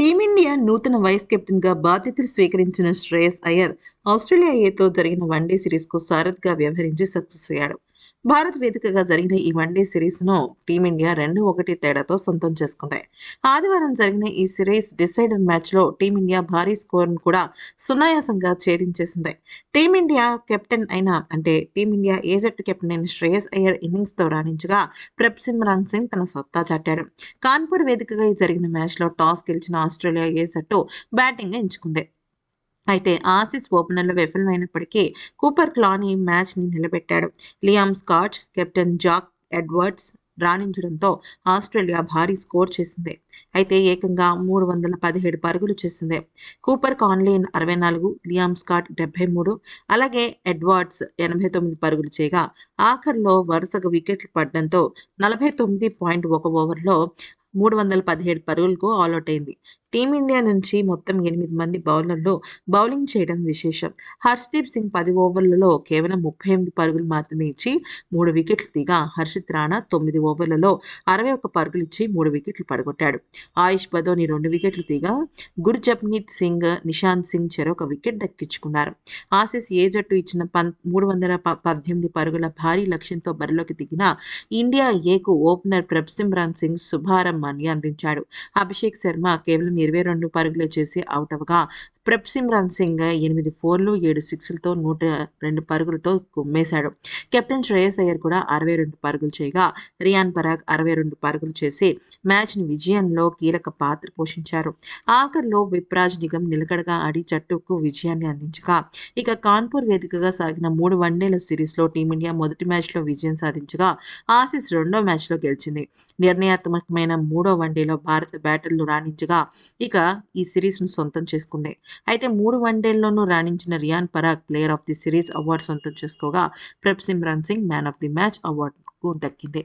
Team India నూతన vice కెప్టెన్గా బాధ్యతలు స్వీకరించిన శ్రేయస్ అయ్యర్ ఆస్ట్రేలియా ఏతో జరిగిన వన్డే సిరీస్కు సారథిగా వ్యవహరించి సక్సెస్ అయ్యాడు. భారత్ వేదికగా జరిగిన ఈ వన్డే సిరీస్ను టీమిండియా రెండు ఒకటి తేడాతో సొంతం చేసుకుంది. ఆదివారం జరిగిన ఈ సిరీస్ డిసైడర్ మ్యాచ్లో టీమిండియా భారీ స్కోర్ను కూడా సునాయాసంగా ఛేదించేసింది. టీమిండియా కెప్టెన్ అయిన అంటే టీమిండియా ఏ జట్టు కెప్టెన్ అయిన శ్రేయస్ అయ్యర్ ఇన్నింగ్స్తో రాణించగా ప్రప్సిమ్రాన్ సింగ్ తన సత్తా చాటాడు. కాన్పూర్ వేదికగా జరిగిన మ్యాచ్లో టాస్ గెలిచిన ఆస్ట్రేలియా ఏ జట్టు బ్యాటింగ్ ఎంచుకుంది. అయితే ఆసిస్ ఓపెనర్లో విఫలమైనప్పటికీ కూపర్ క్లానీ మ్యాచ్ని నిలబెట్టాడు. Liam Scott captain Jack Edwards రాణించడంతో Australia భారీ స్కోర్ చేసింది. అయితే ఏకంగా మూడు వందల పదిహేడు పరుగులు చేసింది. కూపర్ కాన్లీన్ అరవై నాలుగు లియామ్ స్కాట్ డెబ్బై మూడు అలాగే ఎడ్వర్డ్స్ ఎనభై తొమ్మిది పరుగులు చేయగా ఆఖర్లో వరుసగా వికెట్లు పడడంతో నలభై తొమ్మిది పాయింట్ ఒక ఓవర్లో మూడు వందల పదిహేడు పరుగులకు ఆల్అౌట్ అయింది. టీమిండియా నుంచి మొత్తం ఎనిమిది మంది బౌలర్లు బౌలింగ్ చేయడం విశేషం. హర్షదీప్ సింగ్ పది ఓవర్లలో కేవలం ముప్పై ఎనిమిది పరుగులు మాత్రమే ఇచ్చి మూడు వికెట్లు దిగా హర్షిత్ రాణా తొమ్మిది ఓవర్లలో అరవై ఒక్క పరుగులు ఇచ్చి మూడు వికెట్లు పడగొట్టాడు. ఆయుష్ బదోని రెండు వికెట్లు దిగా గుర్జప్నీత్ సింగ్ నిశాంత్ సింగ్ చెరొక వికెట్ దక్కించుకున్నారు. ఆసీస్ ఏ జట్టు ఇచ్చిన పన్ మూడు వందల ప- పద్దెనిమిది పరుగుల భారీ లక్ష్యంతో బరిలోకి దిగిన ఇండియా ఏకు ఓపెనర్ ప్రభ్సిమ్రాన్ సింగ్ శుభారంభాన్ని అందించాడు. అభిషేక్ శర్మ కేవలం ఇరవై రెండు పరుగులు చేసి అవుట్ అవగా ప్రెప్ సిమ్రాన్ సింగ్ ఎనిమిది ఫోర్లు ఏడు సిక్స్లతో నూట రెండు పరుగులతో కుమ్మేశాడు. కెప్టెన్ శ్రేయస్ అయ్యర్ కూడా అరవై రెండు పరుగులు చేయగా రియాన్ పరాగ్ అరవై రెండు పరుగులు చేసి మ్యాచ్ని విజయంలో కీలక పాత్ర పోషించారు. ఆఖరిలో విప్రాజ్ నిగం నిలకడగా ఆడి జట్టుకు విజయాన్ని అందించగా ఇక కాన్పూర్ వేదికగా సాగిన మూడు వన్డేల సిరీస్లో టీమిండియా మొదటి మ్యాచ్లో విజయం సాధించగా ఆసీస్ రెండో మ్యాచ్లో గెలిచింది. నిర్ణయాత్మకమైన మూడో వన్డేలో భారత బ్యాటర్లు రాణించగా ఇక ఈ సిరీస్ను సొంతం చేసుకుంది. అయితే మూడు వన్డేల్లోనూ రాణించిన Riyan Parag player of the series award సొంతం చేసుకోగా Prabhsimran Singh man of the match అవార్డుకు దక్కింది.